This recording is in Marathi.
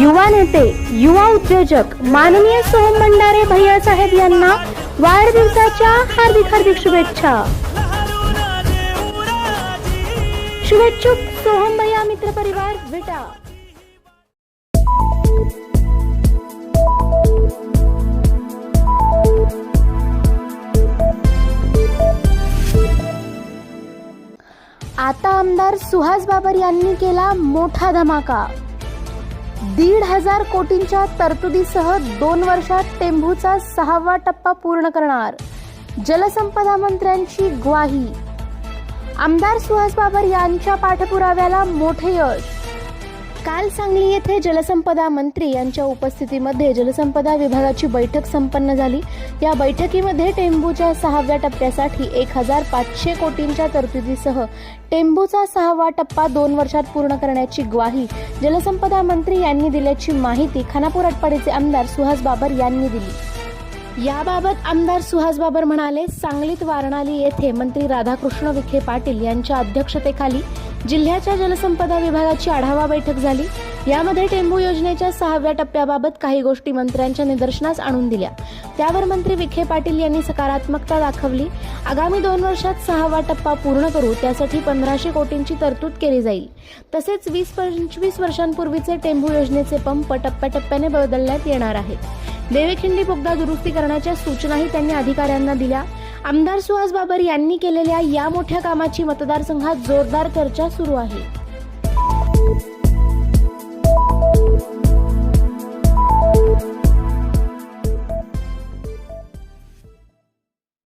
युवा नेते युवा उद्योजक माननीय सोहम भंडारे भैयासाहेब यांना वाढदिवसाच्या हार्दिक हार्दिक शुभेच्छा. शुभेच्छुक सोहम भैया मित्र परिवार भेटा. आता आमदार सुहास बाबर यांनी केला मोठा धमाका. दीड हजार कोटींच्या तरतुदीसह दोन वर्षात टेंभूचा सहावा टप्पा पूर्ण करणार. जलसंपदा मंत्र्यांची ग्वाही. आमदार सुहास बाबर यांच्या पाठपुराव्याला मोठे यश. काल सांगली येथे जलसंपदा मंत्री यांच्या उपस्थितीमध्ये जलसंपदा विभागाची बैठक संपन्न झाली. या बैठकीमध्ये टेंबूच्या सहाव्या टप्प्यासाठी एक हजार पाचशे कोटींच्या तरतुदीसह टेंबूचा सहावा टप्पा दोन वर्षात पूर्ण करण्याची ग्वाही जलसंपदा मंत्री यांनी दिल्याची माहिती खानापूर आटपाडीचे आमदार सुहास बाबर यांनी दिली. याबाबत आमदार सुहास बाबर म्हणाले सांगलीत वारणाली येथे मंत्री राधाकृष्ण विखे पाटील यांच्या अध्यक्षतेखाली जिल्ह्याच्या जलसंपदा विभागाची आढावा बैठक झाली. यामध्ये टेंभू योजनेच्या सहाव्या टप्प्याबाबत काही गोष्टी मंत्र्यांच्या निदर्शनास आणून दिल्या. त्यावर मंत्री विखे पाटील यांनी सकारात्मकता दाखवली. आगामी दोन वर्षात सहावा टप्पा पूर्ण करू त्यासाठी पंधराशे कोटींची तरतूद केली जाईल. तसेच वीस पंचवीस वर्षांपूर्वीचे टेंभू योजनेचे पंप टप्प्याटप्प्याने बदलण्यात येणार आहेत. देवीखिंडी बोगदा दुरुस्ती करण्याच्या सूचनाही त्यांनी अधिकाऱ्यांना दिल्या. आमदार सुहास बाबर यांनी केलेल्या या मोठ्या कामाची मतदारसंघात जोरदार चर्चा सुरू आहे.